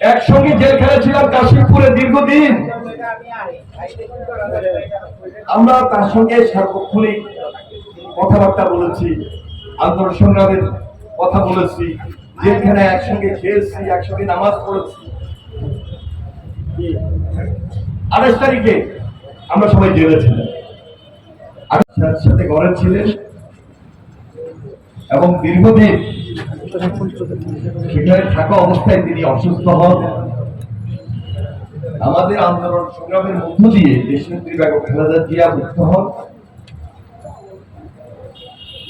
একসঙ্গে জেলখানে ছিলাম কাশিমপুরে দীর্ঘদিন। আমরা তার সঙ্গে সার্বক্ষণিক কথাবার্তা বলেছি আন্দোলন সংগ্রামের কথা বলেছি জেলখানে একসঙ্গে খেয়েছি একসঙ্গে নামাজ পড়েছি। আঠাশ তারিখে আমরা সবাই জেলে ছিলাম। সাথে ঘরে ছিলেন এবং দীর্ঘদিন থাকা অবস্থায় তিনি অসুস্থ হন। আমাদের আন্দোলন সংগ্রামের মধ্য দিয়ে দেশনেত্রী জিয়া মুক্ত হন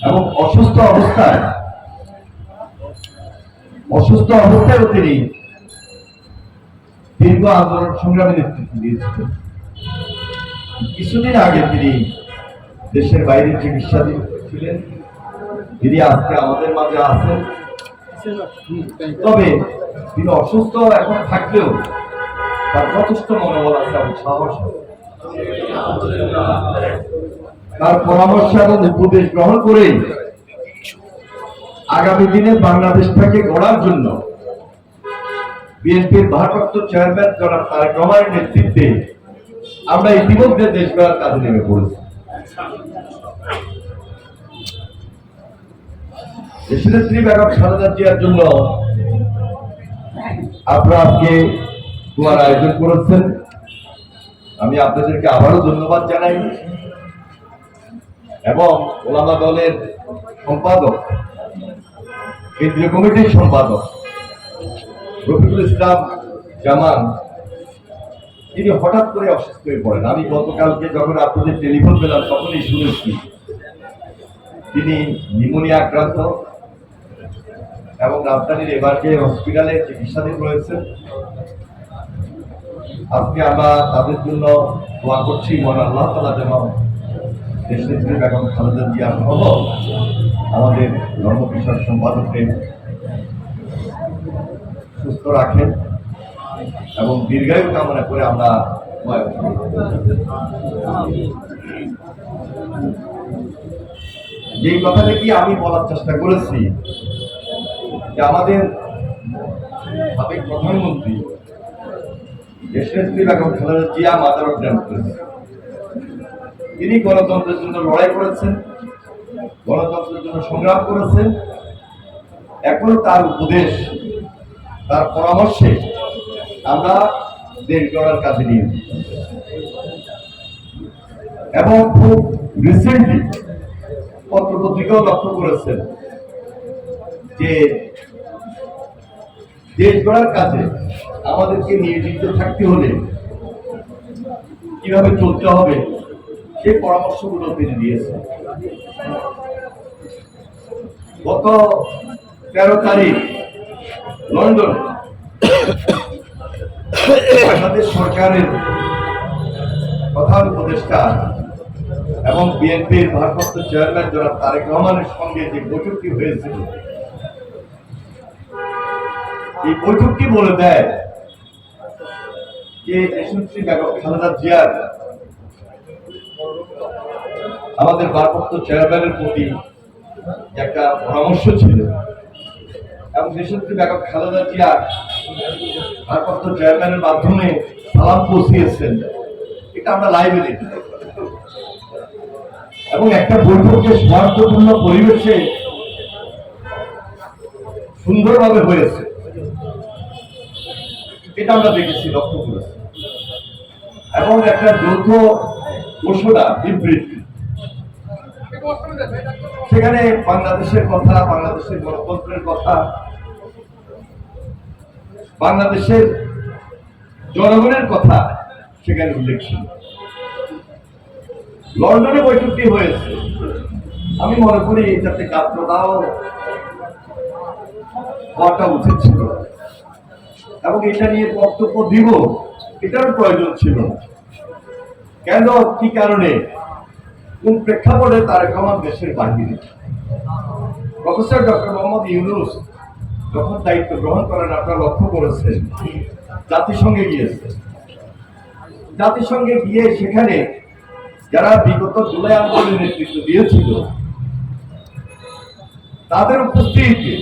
এবং অসুস্থ অবস্থায়, অসুস্থ অবস্থায়ও তিনি দীর্ঘ আন্দোলন সংগ্রামে নেতৃত্ব দিয়েছিলেন। কিছুদিন আগে তিনি দেশের বাইরে চিকিৎসাধীন ছিলেন। তিনি আজকে আমাদের মাঝে আছেন। তবে তিনি অসুস্থ এখন থাকলেও তার যথেষ্ট মনোবল আছে এবং সাহস তার পরামর্শ এবং উপদেশ গ্রহণ করেই আগামী দিনে বাংলাদেশটাকে গড়ার জন্য বিএনপির ভারপ্রাপ্ত চেয়ারম্যান জনাব তারেক রহমানের নেতৃত্বে আমরা ইতিমধ্যে দেশ গড়ার কাজে নেমে পড়েছি। দেশনেত্রী বেগম খালেদা জিয়ার জন্য। আপনারা আজকে তোমার আয়োজন করেছেন। আমি আপনাদেরকে আবারও ধন্যবাদ জানাই। এবং ওলামা দলের সম্পাদক, কেন্দ্রীয় কমিটির সম্পাদক, রফিকুল ইসলাম জামান, তিনি হঠাৎ করে অসুস্থ হয়ে পড়েন। আমি গতকালকে যখন আপনাদের টেলিফোন পেলাম, তখনই শুনেছি। তিনি নিউমোনিয়া আক্রান্ত। এবং রাজধানীর এবারকে হসপিটালে চিকিৎসাধীন রয়েছে আজকে আমরা তাদের জন্য দোয়া করছি মন আল্লাহ তালা যেন দেশনেত্রী বেগম খালেদা জিয়া সহ আমাদের ধর্ম বিষয় সম্পাদককে সুস্থ রাখেন এবং দীর্ঘায়ু কামনা করে আমরা। যেই কথাটা কি আমি বলার চেষ্টা করেছি যে আমাদের সাবেক প্রধানমন্ত্রী, দেশনেত্রী বেগম খালেদা জিয়া মাদার অফ করেছেন তিনি গণতন্ত্রের জন্য লড়াই করেছেন, গণতন্ত্রের জন্য সংগ্রাম করেছেন। এখনও তার উপদেশ, তার পরামর্শে আমরা দেশ গড়ার কাজে নিয়েছি এবং খুব রিসেন্টলি পত্রপত্রিকাও লক্ষ্য করেছেন যে দেশ গড়ার কাজে আমাদেরকে নিয়োজিত থাকতে হলে কীভাবে চলতে হবে সেই পরামর্শগুলো তিনি দিয়েছেন। গত তেরো তারিখ লন্ডন বাংলাদেশ সরকারের প্রধান উপদেষ্টা এবং বিএনপির ভারপ্রাপ্ত চেয়ারম্যান জনাব তারেক রহমানের সঙ্গে যে বৈঠকটি হয়েছিল এই বৈঠকটি বলে দেয়? যে বেগম খালেদা জিয়ার আমাদের ভারপ্রাপ্ত চেয়ারম্যানের প্রতি একটা পরামর্শ ছিল। এবং খালেদা চেয়ারম্যানের মাধ্যমে সালাম পৌঁছিয়েছেন। এটা আমরা লাইভে দেখি। এবং একটা বৈঠকে স্বার্থপূর্ণ পরিবেশে সুন্দরভাবে হয়েছে। এটা আমরা দেখেছি লক্ষ্য করেছি এবং একটা যৌথ ঘোষণা, বিবৃতি। সেখানে বাংলাদেশের কথা, বাংলাদেশের গণতন্ত্রের কথা, বাংলাদেশের জনগণের কথা সেখানে উল্লেখ ছিল। লন্ডনে বৈঠকটি হয়েছে। আমি মনে করি এটাতে হওয়াটা উচিত ছিল। এবং এটা নিয়ে বক্তব্য দিব এটার প্রয়োজন ছিল। কেন, কি কারণে? কোন প্রেক্ষাপটে তার রহমান দেশের বাহিরে প্রফেসর ডক্টর মোহাম্মদ ইউনুস যখন দায়িত্ব গ্রহণ করেন, আপনারা লক্ষ্য করেছেন, জাতিসংঘে গিয়েছে জাতিসংঘে গিয়ে সেখানে যারা বিগত জুলাই আন্দোলনের নেতৃত্ব দিয়েছিল, তাদের উপস্থিতিতে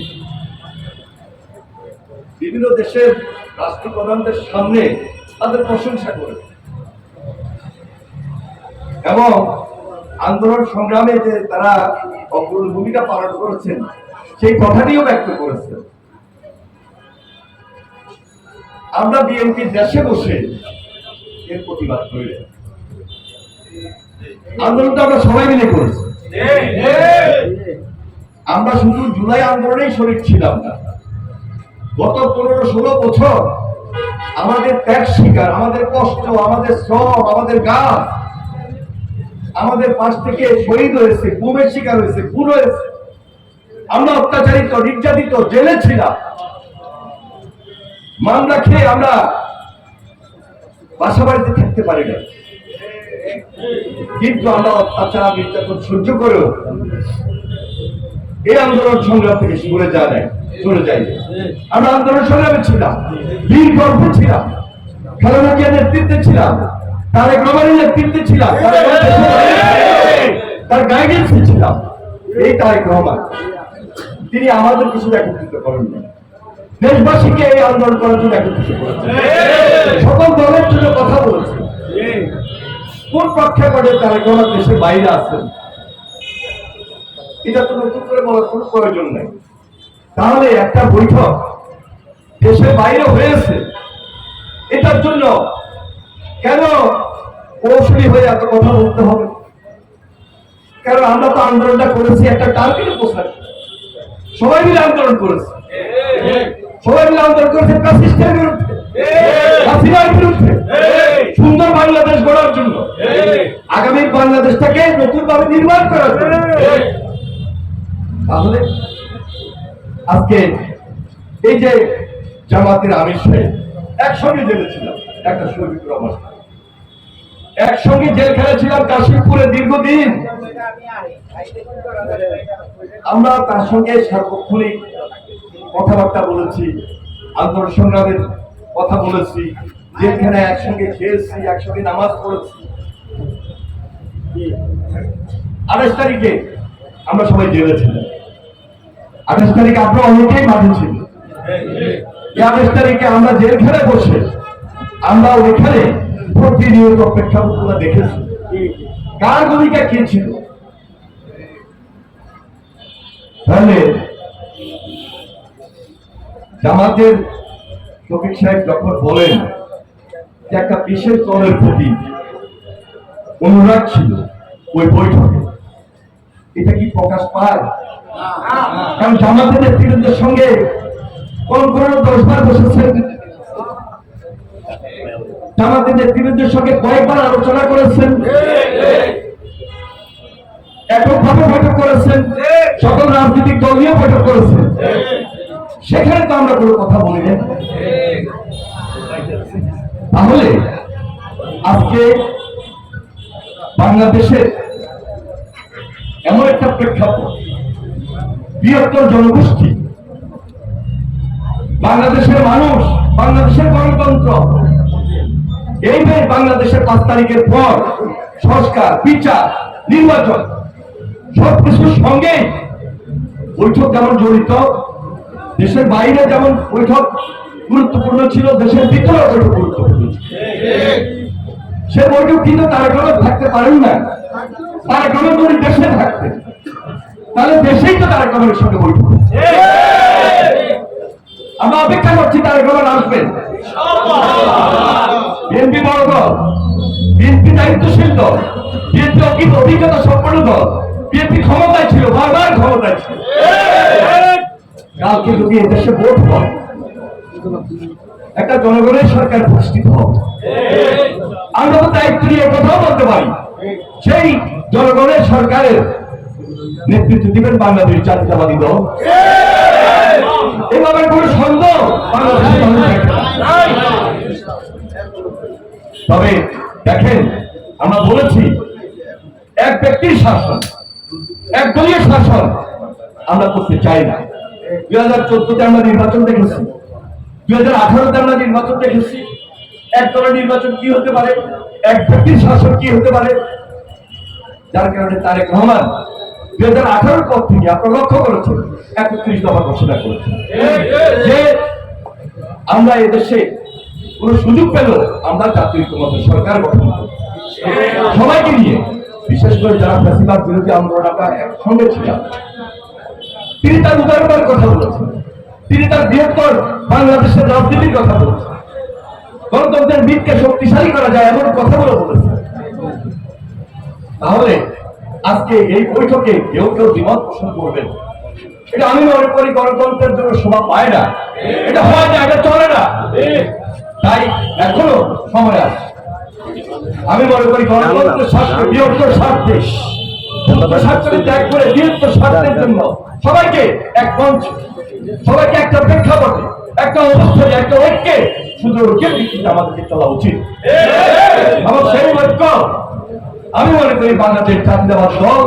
বিভিন্ন দেশের রাষ্ট্রপ্রধানদের সামনে তাদের প্রশংসা করেছে এবং আন্দোলন সংগ্রামে যে তারা অগ্রণী ভূমিকা পালন করেছেন, সেই কথাটিও ব্যক্ত করেছেন। আমরা বিএনপি দেশে বসে এর প্রতিবাদ করি। আন্দোলনটা আমরা সবাই মিলে করেছি। আমরা শুধু জুলাই আন্দোলনেই শরীর ছিলাম না। গত পনেরো ষোলো বছর আমাদের ত্যাগ শিকার আমাদের কষ্ট, আমাদের শ্রম, আমাদের গাছ, আমাদের পাশ থেকে শহীদ হয়েছে গুমের শিকার হয়েছে, খুন হয়েছে। আমরা অত্যাচারিত, নির্যাতিত, জেলে ছিলাম। মামলা খেয়ে আমরা বাসা বাড়িতে থাকতে পারি না। কিন্তু আমরা অত্যাচার, নির্যাতন সহ্য করেও এই আন্দোলন সংগ্রাম থেকে সরে যা নাই সরে যাই। আমরা আন্দোলন সংগ্রামে ছিলাম, বীর গর্ভে ছিলাম খেলাধুলা নেতৃত্বে ছিলাম, তারেক রহমানের নেতৃত্বে ছিলাম তার গাইডেন্সে ছিলাম, এই তারেক রহমান। তিনি আমাদের কিছু একত্রিত করেন দেশবাসীকে এই আন্দোলন করার জন্য একত্রিত সকল দলের জন্য কথা বলেছেন। কোন প্রেক্ষাপটে তারেক রহমান দেশের বাইরে আছেন? এটা তো নতুন করে বলার কোনো প্রয়োজন নেই। তাহলে একটা বৈঠক দেশের বাইরে হয়েছে। এটার জন্য কেন কৌশলী হয়ে এত কথা বলতে হবে? কারণ আমরা তো আন্দোলনটা করেছি, একটা টার্গেটে পৌঁছার সবাই মিলে আন্দোলন করেছে। সবাই মিলে আন্দোলন করেছে প্রাসিস্টের বিরুদ্ধে। হাসিনার বিরুদ্ধে। সুন্দর বাংলাদেশ গড়ার জন্য। আগামী বাংলাদেশটাকে নতুন ভাবে নির্মাণ করার জন্য। তাহলে আজকে এই যে জামাতের আমির সাহেব, একসঙ্গে জেলে ছিলাম একটা শহীদুর রহমান একসঙ্গে জেলখানে ছিলাম কাশিমপুরে দীর্ঘদিন। আমরা তার সঙ্গে সার্বক্ষণিক কথাবার্তা বলেছি আন্দোলন সংগ্রামের কথা বলেছি, যেখানে একসঙ্গে খেয়েছি, একসঙ্গে নামাজ পড়েছি। আঠাশ তারিখে আমরা সবাই জেলে ছিলাম। আঠাশ তারিখে আপনারা অনেকেই মাঠে ছিল এই আঠাশ তারিখে আমরা জেলখানে বসে আমরা ওইখানে প্রতিনিয়ত প্রেক্ষাপটগুলো দেখেছি। কার ভূমিকা কি ছিল? তাহলে জামাতের শফিক সাহেব যখন বলেন যে একটা বিশেষ দলের প্রতি অনুরাগ ছিল ওই বৈঠকে এটা কি প্রকাশ পায়? কারণ জামাতের নেতৃত্বের সঙ্গে কোন কোন দশবার বসেছেন জামাতের নেতৃত্বের সঙ্গে কয়েকবার আলোচনা করেছেন। এককভাবে বৈঠক করেছেন। সকল রাজনৈতিক দল নিয়েও বৈঠক করেছেন। সেখানে তো আমরা কোনো কথা বলি না তাহলে আজকে বাংলাদেশের একটা প্রেক্ষাপট বৃহত্তর জনগোষ্ঠী। বাংলাদেশের মানুষ, বাংলাদেশের গণতন্ত্র। এইভাবে বাংলাদেশের পাঁচ তারিখের পর সংস্কার, বিচার, নির্বাচন, সবকিছুর সঙ্গে বৈঠক যেমন জড়িত, দেশের বাইরে যেমন বৈঠক গুরুত্বপূর্ণ ছিল, দেশের ভিতরে বৈঠক গুরুত্বপূর্ণ সে বৈঠক কিন্তু তারা কোনো থাকতে পারেন না। তারা কোনো দেশে থাকতেন তাহলে দেশেই তো তারা কমের সঙ্গে বৈঠক আমরা অপেক্ষা করছি তারা কমের আসবেন। বিএনপি দল, বিএনপি দায়িত্বশীল দল, বিএনপি অভিজ্ঞতা সম্পন্ন দল, বিএনপি ক্ষমতায় ছিল, বারবার ক্ষমতায় ছিল। কালকে যদি এদেশে ভোট হয়, একটা জনগণের সরকার প্রতিষ্ঠিত হবে। আমরা তো দায়িত্ব নিয়ে কথাও বলতে পারি। সেই জনগণের সরকারের নেতৃত্ব দিবেন বাংলাদেশ জাতীয়তাবাদী দল। এভাবে কোনো সন্দেহ বাংলাদেশের। তবে দেখেন, আমরা বলেছি, এক ব্যক্তির শাসন, এক দলীয় শাসন আমরা করতে চাই না। দুই হাজার চোদ্দতে আমরা নির্বাচন দেখেছি। দুই হাজার আঠারোতে আমরা নির্বাচন দেখেছি। এক দলের নির্বাচন কি হতে পারে? এক ব্যক্তির শাসন কি হতে পারে? যার কারণে তারেক রহমান দুই হাজার আঠারোর পর থেকে আপনারা লক্ষ্য করেছেন, একত্রিশ দফা ঘোষণা করেছেন। যে আমরা এদেশে কোন সুযোগ পেল আমরা জাতীয় ঐক্যমত্য সরকার গঠন। সবাইকে নিয়ে, বিশেষ করে যারা ফ্যাসিবাদ বিরোধী আন্দোলন আমরা একসঙ্গে ছিলাম, তিনি তার উদারতার কথা বলেছেন। তিনি তার বৃহত্তর বাংলাদেশের রাজনীতির কথা বলেছেন। গণতন্ত্রের ভিতকে শক্তিশালী করা যায় এমন কথাগুলো বলেছেন। তাহলে আজকে এই বৈঠকে কেউ কেউ দ্বিমত পোষণ করবেন। এটা আমি মনে করি গণতন্ত্রের জন্য শোভা পায় না। এটা হয় না এটা চলে না। তাই এখনও সময় আছে। আমি মনে করি গণতন্ত্রের স্বার্থে বৃহত্তর স্বার্থে স্বার্থকে ত্যাগ করে বৃহত্তর স্বার্থের জন্য সবাইকে এক মঞ্চ সবাইকে একটা প্রেক্ষাপটে একটা অবস্থানে একটা ঐক্যে শুধু ঐক্যের ভিত্তিতে আমাদেরকে চলা উচিত। আমার সেই ঐক্য আমি মনে করি বাংলাদেশ জাতীয়তাবাদী দল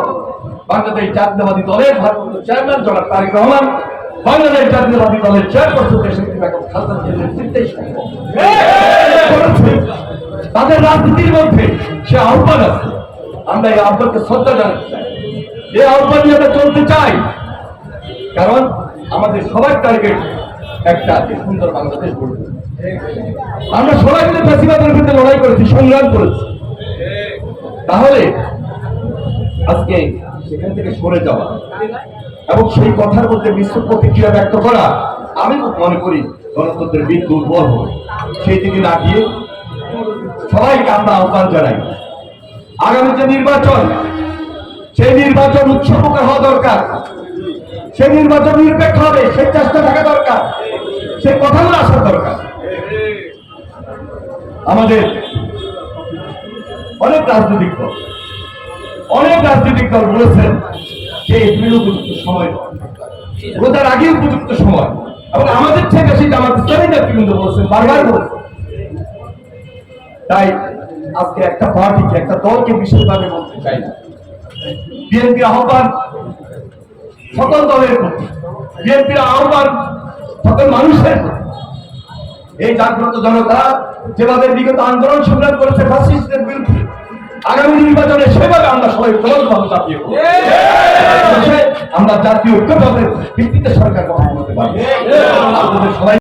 বাংলাদেশ জাতীয়তাবাদী দলের ভারপ্রাপ্ত চেয়ারম্যান জনাব তারেক রহমান, বাংলাদেশ জাতীয়তাবাদী দলের চেয়ারপারসন তাদের রাজনীতির মধ্যে সে আহ্বান আছে। আমরা এই আহ্বানকে শ্রদ্ধা জানাতে চাই। এই আহ্বান নিয়ে আমরা চলতে চাই। কারণ আমাদের সবার টার্গেট একটা সুন্দর বাংলাদেশ গড়বে আমরা সবাই মিলে ফ্যাসিবাদের বিরুদ্ধে লড়াই করেছি, সংগ্রাম করেছি। তাহলে আজকে সেখান থেকে সরে যাওয়া এবং সেই কথার মধ্যে মিশ্র প্রতিক্রিয়া ব্যক্ত করা আমি মনে করি গণতন্ত্রের দিক দুর্বল হবে। সেই দিকে না গিয়ে সবাইকে আমরা আহ্বান জানাই। আগামী যে নির্বাচন, সেই নির্বাচন উৎসবমুখর হওয়া দরকার। সেই নির্বাচন নিরপেক্ষ হবে, সেই চেষ্টা থাকা দরকার। সেই কথাগুলো আসা দরকার। আমাদের অনেক রাজনৈতিক দল, অনেক রাজনৈতিক দল বলেছেন যে এপ্রিল উপযুক্ত সময়। রোজার আগে উপযুক্ত সময়। এবং আমাদের থেকে বেশি জামাত ইসলামী নেতৃবৃন্দ বলেছেন, বারবার বলেছেন। তাই আজকে একটা পার্টিকে একটা দলকে বিশেষভাবে বলতে চাই না। বিএনপির আহ্বান সকল দলের প্রতি, বিএনপির আহ্বান সকল মানুষের এই জাগ্রত জনতা যেভাবে বিগত আন্দোলন সংগ্রাম করেছে ফ্যাসিস্টদের বিরুদ্ধে আগামী নির্বাচনে সেভাবে আমরা সবাই প্রবলভাবে চাপিয়ে আমরা জাতীয় ঐক্যভাবে ভিত্তিতে সরকার গঠন করতে পারি। আপনাদের সবাই